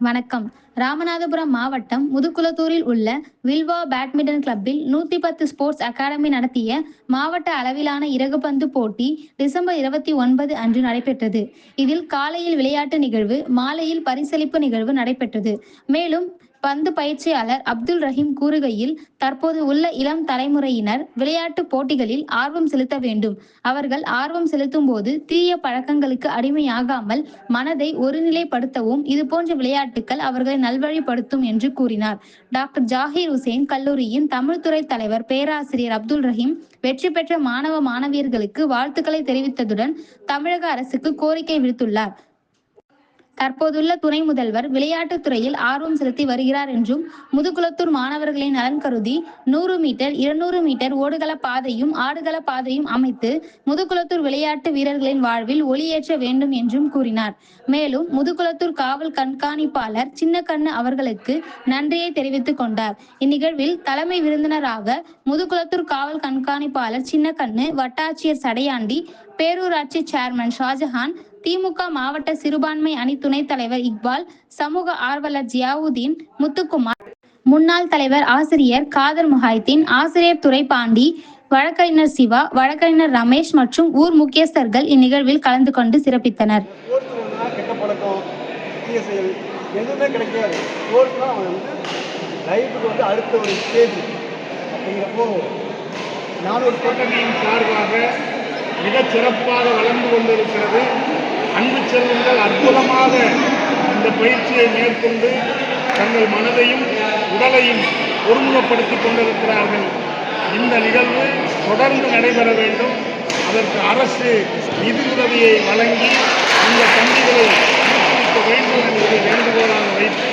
வணக்கம். ராமநாதபுரம் மாவட்டம் முதுகுளத்தூரில் உள்ள வில்வா பேட்மிண்டன் கிளப்பில் நூத்தி பத்து ஸ்போர்ட்ஸ் அகாடமி நடத்திய மாவட்ட அளவிலான இறகுபந்து போட்டி டிசம்பர் இருபத்தி ஒன்பது அன்று நடைபெற்றது. இதில் காலையில் விளையாட்டு நிகழ்வு மாலையில் பரிசளிப்பு நிகழ்வு நடைபெற்றது. மேலும் பந்து பயிற்சியாளர் அப்துல் ரஹீம் கூறுகையில் தற்போது உள்ள இளம் தலைமுறையினர் விளையாட்டு போட்டிகளில் ஆர்வம் செலுத்த வேண்டும். அவர்கள் ஆர்வம் செலுத்தும் போது தீய பழக்கங்களுக்கு அடிமையாகாமல் மனதை ஒருநிலைப்படுத்தவும் இதுபோன்ற விளையாட்டுகள் அவர்களை நல்வழிப்படுத்தும் என்று கூறினார். டாக்டர் ஜாகிர் ஹுசேன் கல்லூரியின் தமிழ்துறை தலைவர் பேராசிரியர் அப்துல் ரஹீம் வெற்றி பெற்ற மாணவ மாணவியர்களுக்கு வாழ்த்துக்களை தெரிவித்ததுடன் தமிழக அரசுக்கு கோரிக்கை விடுத்துள்ளார். தற்போதுள்ள துணை முதல்வர் விளையாட்டுத் துறையில் ஆர்வம் செலுத்தி வருகிறார் என்றும் முதுகுளத்தூர் மாணவர்களின் நலன் கருதி நூறு மீட்டர் இருநூறு மீட்டர் ஓடுகள பாதையும் ஆடுகள பாதையும் அமைத்து முதுகுளத்தூர் விளையாட்டு வீரர்களின் வாழ்வில் ஒளியேற்ற வேண்டும் என்றும் கூறினார். மேலும் முதுகுளத்தூர் காவல் கண்காணிப்பாளர் சின்னக்கண்ணு அவர்களுக்கு நன்றியை தெரிவித்துக் கொண்டார். இந்நிகழ்வில் தலைமை விருந்தினராக முதுகுளத்தூர் காவல் கண்காணிப்பாளர் சின்னக்கண்ணு வட்டாட்சியர் சடையாண்டி பேரூராட்சி சேர்மன் ஷாஜஹான் திமுக மாவட்ட சிறுபான்மை அணி துணைத் தலைவர் இக்பால் சமூக ஆர்வலர் ஜியாவுதீன் முத்துக்குமார் முன்னாள் தலைவர் ஆசிரியர் காதர் முஹைதீன் ஆசிரியர் துறை பாண்டி வழக்கறிஞர் சிவா வழக்கறிஞர் ரமேஷ் மற்றும் ஊர் முக்கியஸ்தர்கள் இந்நிகழ்வில் கலந்து கொண்டு சிறப்பித்தனர். நானூறு சார்பாக மிகச் சிறப்பாக வளர்ந்து கொண்டிருக்கிறது. அன்பு செல்வங்கள் அற்புதமாக இந்த பயிற்சியை மேற்கொண்டு தங்கள் மனதையும் உடலையும் ஒருமுகப்படுத்திக் கொண்டிருக்கிறார்கள். இந்த நிகழ்வு தொடர்ந்து நடைபெற வேண்டும். அதற்கு அரசு நிதியுதவியை வழங்கி இந்த தம்பிகளை ஊக்குவிக்க வேண்டும் என்பதை வேண்டுகோளாக வைத்து.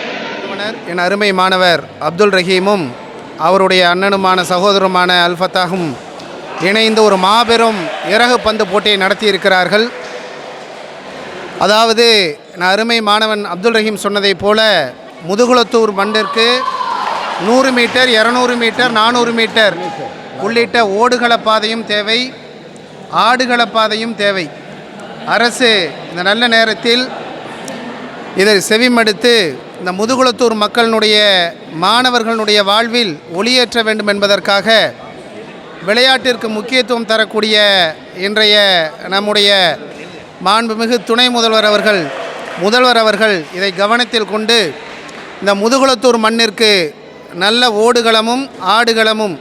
என் அருமை மாணவர் அப்துல் ரஹீமும் அவருடைய அண்ணனுமான சகோதரமான அல்ஃபத்தாகும் இணைந்து ஒரு மாபெரும் இறகு பந்து போட்டியை நடத்தியிருக்கிறார்கள். அதாவது நான் அருமை மாணவன் அப்துல் ரஹீம் சொன்னதைப் போல முதுகுளத்தூர் மண்டிற்கு நூறு மீட்டர் இரநூறு மீட்டர் நானூறு மீட்டர் உள்ளிட்ட ஓடுகள பாதையும் தேவை ஆடுகள பாதையும் தேவை. அரசு இந்த நல்ல நேரத்தில் இதை செவிமடுத்து இந்த முதுகுளத்தூர் மக்களினுடைய மாணவர்களுடைய வாழ்வில் ஒளியேற்ற வேண்டும் என்பதற்காக விளையாட்டிற்கு முக்கியத்துவம் தரக்கூடிய இன்றைய நம்முடைய மாண்புமிகு துணை முதல்வர் அவர்கள் முதல்வர் அவர்கள் இதை கவனத்தில் கொண்டு இந்த முதுகுளத்தூர் மண்ணிற்கு நல்ல ஓடுகளமும் ஆடுகளமும்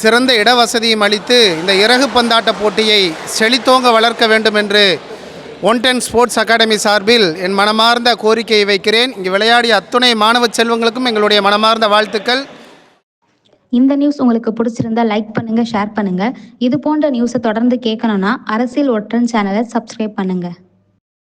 சிறந்த இடவசதியும் அளித்து இந்த இறகு பந்தாட்ட போட்டியை செழித்தோங்க வளர்க்க வேண்டும் என்று ஒன் டென் ஸ்போர்ட்ஸ் அகாடமி சார்பில் என் மனமார்ந்த கோரிக்கையை வைக்கிறேன். இங்கு விளையாடிய அத்துணை மாணவ செல்வங்களுக்கும் எங்களுடைய மனமார்ந்த வாழ்த்துக்கள். இந்த நியூஸ் உங்களுக்கு பிடிச்சிருந்தா லைக் பண்ணுங்க ஷேர் பண்ணுங்க. இது போன்ற நியூஸை தொடர்ந்து கேட்கணும்னா அரசியல் ஒற்றன் சேனலை சப்ஸ்கிரைப் பண்ணுங்க.